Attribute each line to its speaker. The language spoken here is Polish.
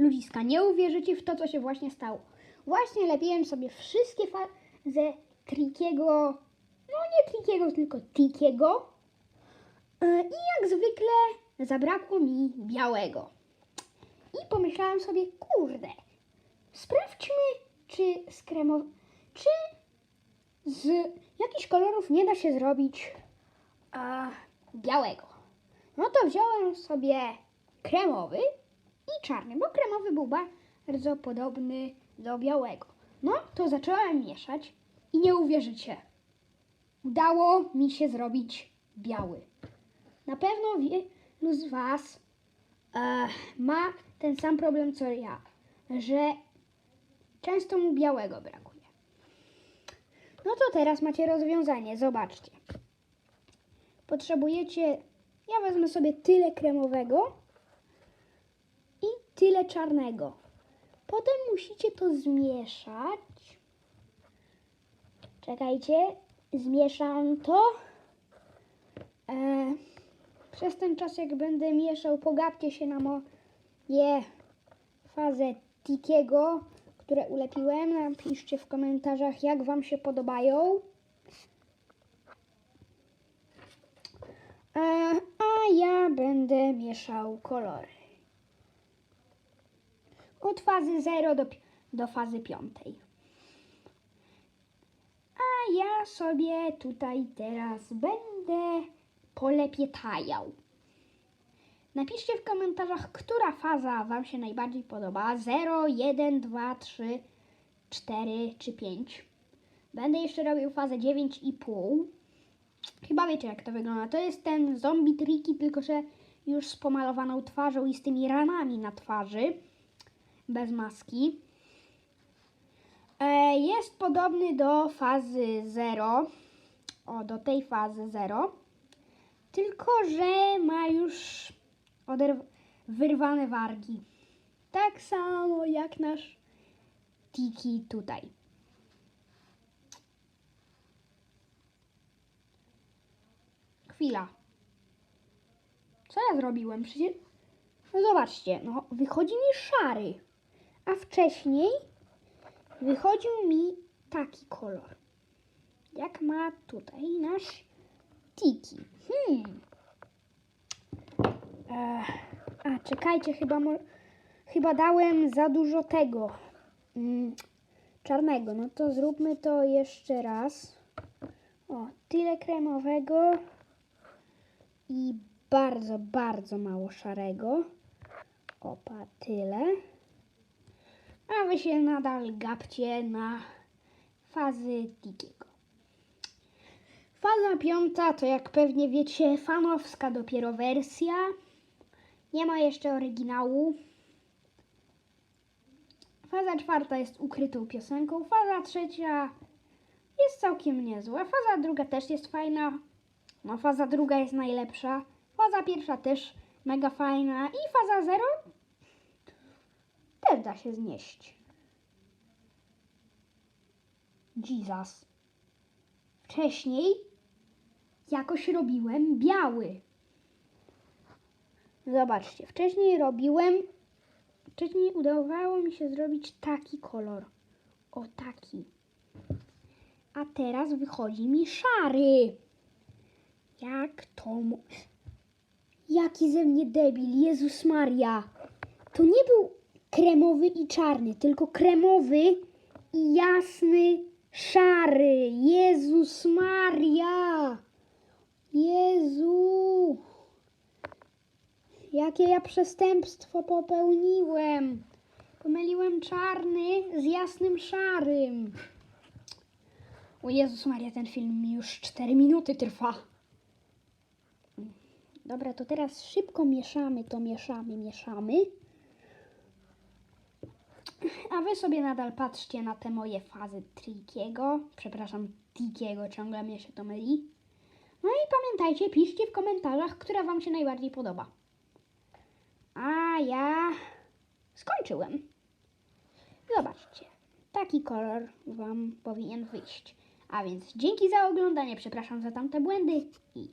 Speaker 1: ludziska, nie uwierzycie w to, co się właśnie stało. Właśnie lepiłem sobie wszystkie fazy Trikiego, no nie Trikiego, tylko Tikiego. E, I jak zwykle zabrakło mi białego. I pomyślałem sobie, kurde, sprawdźmy, czy z kremow... czy z jakichś kolorów nie da się zrobić a, białego. No to wziąłem sobie kremowy i czarny, bo kremowy był bardzo podobny do białego. No to zacząłem mieszać i nie uwierzycie, udało mi się zrobić biały. Na pewno wielu z Was e, ma ten sam problem co ja, że często mu białego brakuje. No to teraz macie rozwiązanie, zobaczcie. Potrzebujecie, ja wezmę sobie tyle kremowego tyle czarnego. Potem musicie to zmieszać. Czekajcie, zmieszam to. E, przez ten czas, jak będę mieszał, pogapcie się na moje fazę Tikiego, które ulepiłem. Napiszcie w komentarzach, jak Wam się podobają. E, a ja będę mieszał kolory. Od fazy 0 do, do fazy 5. A ja sobie tutaj teraz będę polepietajał. Napiszcie w komentarzach, która faza Wam się najbardziej podoba. 0, 1, 2, 3, 4 czy 5. Będę jeszcze robił fazę 9,5. Chyba wiecie, jak to wygląda. To jest ten zombie triki, tylko że już z pomalowaną twarzą i z tymi ranami na twarzy. Bez maski. E, Jest podobny do fazy 0. O, do tej fazy 0. Tylko, że ma już wyrwane wargi. Tak samo jak nasz Tiki tutaj. Chwila. Co ja zrobiłem? Przecież... No zobaczcie, no wychodzi mi szary. A wcześniej wychodził mi taki kolor. Jak ma tutaj nasz Tiki. Hmm. A czekajcie, chyba, chyba dałem za dużo tego mm, czarnego. No to zróbmy to jeszcze raz. O, tyle kremowego i bardzo, bardzo mało szarego. Opa, tyle. A wy się nadal gapcie na fazy Tikiego. Faza piąta to jak pewnie wiecie fanowska dopiero wersja. Nie ma jeszcze oryginału. Faza czwarta jest ukrytą piosenką. Faza trzecia jest całkiem niezła. Faza druga też jest fajna. No faza druga jest najlepsza. Faza pierwsza też mega fajna. I faza zero też da się znieść. Jesus. Wcześniej jakoś robiłem biały. Zobaczcie, wcześniej robiłem, wcześniej udawało mi się zrobić taki kolor. O taki. A teraz wychodzi mi szary. Jak to... Jaki ze mnie debil, Jezus Maria. To nie był kremowy i czarny, tylko kremowy i jasny szary. Jezus Maria. Jezu. Jakie ja przestępstwo popełniłem. Pomyliłem czarny z jasnym szarym. O Jezus Maria, ten film już 4 minuty trwa. Dobra, to teraz szybko mieszamy to, mieszamy, mieszamy. A wy sobie nadal patrzcie na te moje fazy Trikiego. Przepraszam, Tikiego, ciągle mnie się to myli. No i pamiętajcie, piszcie w komentarzach, która wam się najbardziej podoba. A ja skończyłem. Zobaczcie, taki kolor wam powinien wyjść. A więc dzięki za oglądanie, przepraszam za tamte błędy i